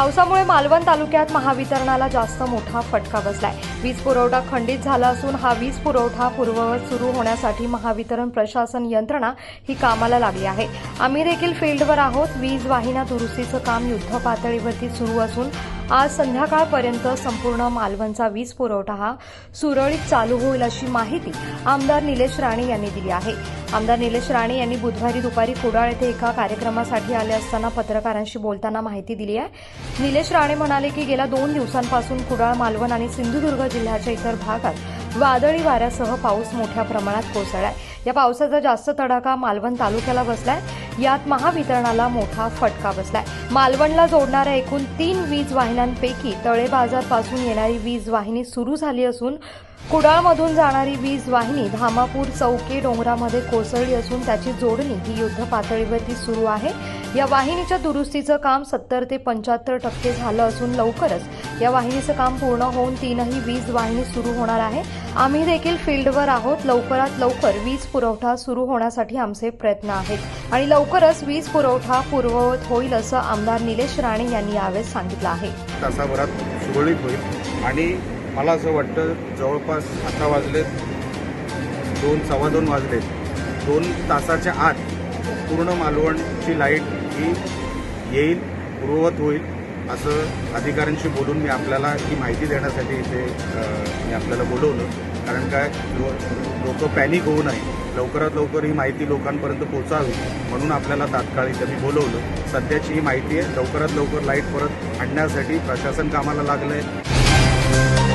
पावसामुळे मालवण तालुक्यात महावितरणाला जास्त मोठा फटका बसलाय. वीज पुरवठा खंडित झाला असून हा वीज पुरवठा पूर्ववत सुरू होण्यासाठी महावितरण प्रशासन यंत्रणा ही कामाला लागली आहे. आम्ही देखील फील्डवर आहोत. वीज वाहिना दुरुस्तीचं काम युद्ध पातळीवरती सुरू असून आज संध्याकाळपर्यंत संपूर्ण मालवणचा वीज पुरवठा हा सुरळीत चालू होईल अशी माहिती आमदार निलेश राणे यांनी दिली आहे. आमदार निलेश राणे यांनी बुधवारी दुपारी कुडाळ येथे एका कार्यक्रमासाठी आले असताना पत्रकारांशी बोलताना माहिती दिली आहे. निलेश राणे म्हणाले की गेल्या दोन दिवसांपासून कुडाळ मालवण आणि सिंधुदुर्ग जिल्ह्याच्या इतर भागात वादळी वाऱ्यासह पाऊस मोठ्या प्रमाणात कोसळलाय. या पावसाचा जास्त तडाखा मालवण तालुक्याला बसलाय. यात महावितरणाला मोठा फटका बसलाय. मालवणला जोडणाऱ्या एकूण तीन वीज वाहिन्यांपैकी तळे बाजारपासून येणारी वीज वाहिनी सुरू झाली असून कुडाळमधून जाणारी वीज वाहिनी धामापूर चौके डोंगरामध्ये कोसळली असून त्याची जोडणी ही युद्ध पातळीवरती सुरू आहे. या वाहिनीच्या दुरुस्तीचं काम सत्तर ते पंच्याहत्तर टक्के झालं असून लवकरच या वाहिनीचं काम पूर्ण होऊन तीनही वीज वाहिनी सुरू होणार आहे. आम्ही देखील फील्डवर आहोत. लवकरात लवकर वीज पुरवठा सुरू होण्यासाठी आमचे प्रयत्न आहेत. आणि लवकर लवकरच वीज पुरवठा पूर्ववत होईल असं आमदार निलेश राणे यांनी यावेळेस सांगितलं आहे. तासाभरात सुरळीत होईल. आणि मला असं वाटतं जवळपास आता वाजलेत दोन सव्वा दोन वाजलेत. दोन तासाच्या आत पूर्ण मालवणची लाइट ही येईल पूर्ववत होईल असं अधिकाऱ्यांशी बोलून मी आपल्याला ही माहिती देण्यासाठी इथे मी आपल्याला बोलवलं. कारण काय? लोक पॅनिक होऊ नये. लवकरात लवकर ही माहिती लोकांपर्यंत पोहोचावी. म्हणून आपल्याला तात्काळ इथं मी बोलवलं. सध्याची ही माहिती आहे. लवकरात लवकर लाइट परत आणण्यासाठी प्रशासन कामाला लागलं आहे